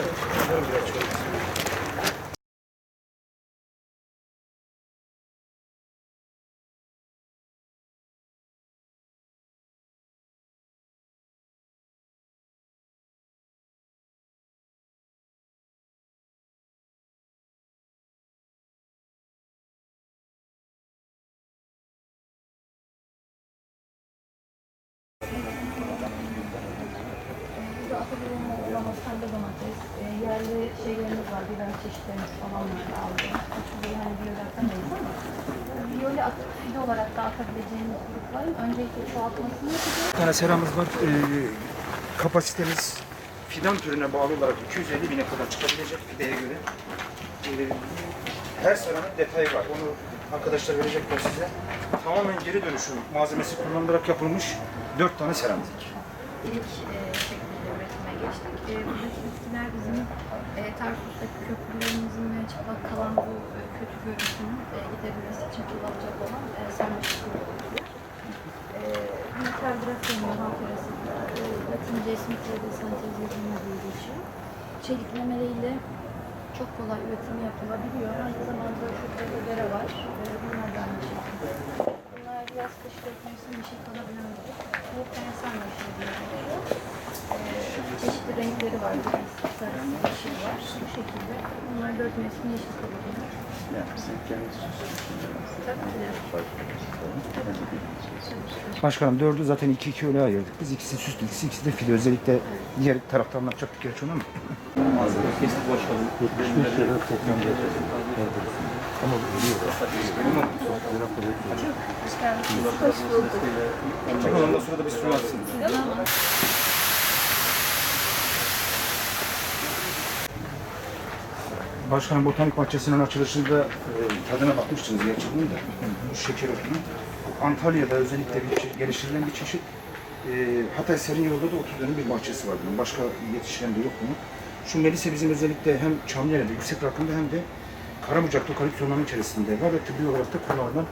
Evet. Şeylerimiz var. Biber çeşitlerimiz falan var aldığımız. Çünkü hani biyodaktamayız ama biyoli atıp fide olarak da atabileceğimiz grupların öncelikle çoğaltmasını yapacağız. Bir tane seramız var. Ee, kapasitemiz fidan türüne bağlı olarak 250 bine kadar çıkabilecek fideye göre. Her seranın detayı var. Onu arkadaşlar verecekler size. Tamamen geri dönüşüm malzemesi kullanılarak yapılmış 4 tane seramız var. İlk e, geçtik. E, buradaki bitkiler bizim e, Tarsus'taki köprülerimizin çıplak kalan bu e, kötü görüntünün e, giderilmesi için kullanılacak olan e, sarmaşık ürünleri. E, Mitergraf deniyor halk arasında. E, Latince ismi de sentez yazılma diye. Çeliklemeleriyle çok kolay üretim yapılabiliyor. Aynı zamanda şurada da dere var. E, bunlar da aynı şekilde. Bunlar biraz kış dökmesinin işi kalabilir. Bu pensel meşhur diye geçiyor. E, çeşitli renkleri var. Sarı, yeşil var. Bu şekilde. Bunlar dört mevsim yeşil ki de. Başkanım dördü zaten 2-2 öyle ayırdık. Biz ikisi süslü, ikisi, ikisi de fide. Özellikle diğer taraftan yapacak bir onu ama. Kestik başkanım. 75 lira toplam getirdim. Ama biliyor. Hoş. Hoş bulduk. Çakal ondan sonra da bir su Başkanım Botanik Bahçesi'nin açılışında e, tadına bakmıştınız gerçekten de. Bu şeker otunun. Antalya'da özellikle bir geliştirilen bir çeşit. E, Hatay Serin Yolda da 30 dönüm bir bahçesi var bunun. Başka yetişen de yok bunun. Şu Melisa bizim özellikle hem Çamlıer'de yüksek rakımda hem de Karabucak Eukaliptüs ormanının içerisinde var ve tıbbi olarak da kullanılan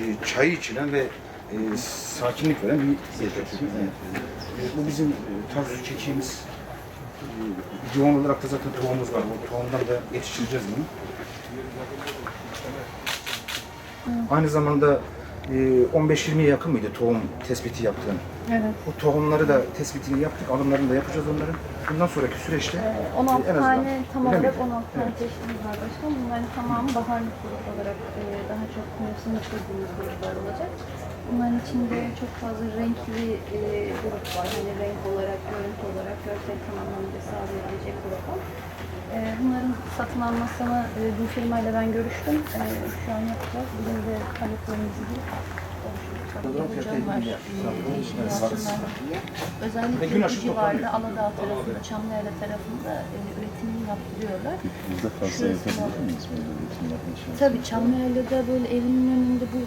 e, çayı içilen ve e, sakinlik veren bir zeytin. Evet. E, bu bizim e, Tarsus çekiğimiz. E, yoğun olarak da zaten tohumumuz var. Bu tohumdan da yetiştireceğiz bunu. Aynı zamanda e, 15-20'ye yakın mıydı tohum tespiti yaptığın? Evet. Bu tohumları da tespitini yaptık, alımlarını da yapacağız onların. Bundan sonraki süreçte Ee, 16 en azından- tane tam olarak mi? 16 tane çeşitimiz var başkanım. Bunların tamamı baharlık grup olarak e, daha çok dediğimiz gruplar olacak. Bunların içinde çok fazla renkli e, grup var. Hani renk olarak, görüntü olarak görsel da sağlayabilecek gruplar. E, bunların satın almasını e, bu firmayla ben görüştüm. E, şu an yapacağız. Bizim de taleplerimizi de Değişik yapsınlar diye. Ve Özellikle bu civarda Aladağ tarafında, Çamlıer'de tarafında e, üretimini yaptırıyorlar. Bizde fazla Şurası yapabilir miyiz böyle üretimlerin içerisinde? Tabii böyle evinin önünde bu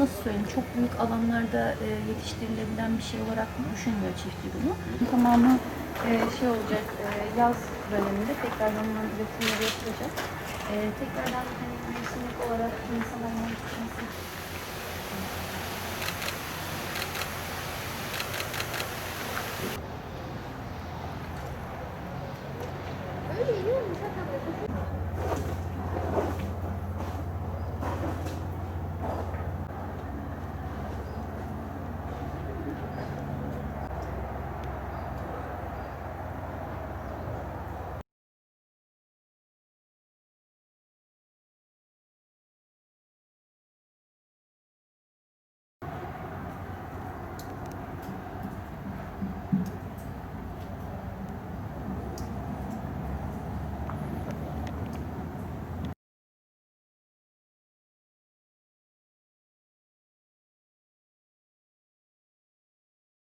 nasıl söyleyeyim çok büyük alanlarda e, yetiştirilebilen bir şey olarak düşünmüyor çiftçi bunu. Tamamı e, şey olacak e, yaz döneminde tekrardan onların üretimleri yapılacak. E, tekrardan hani mevsimlik olarak Nisan 이유는 무시한다고 했어.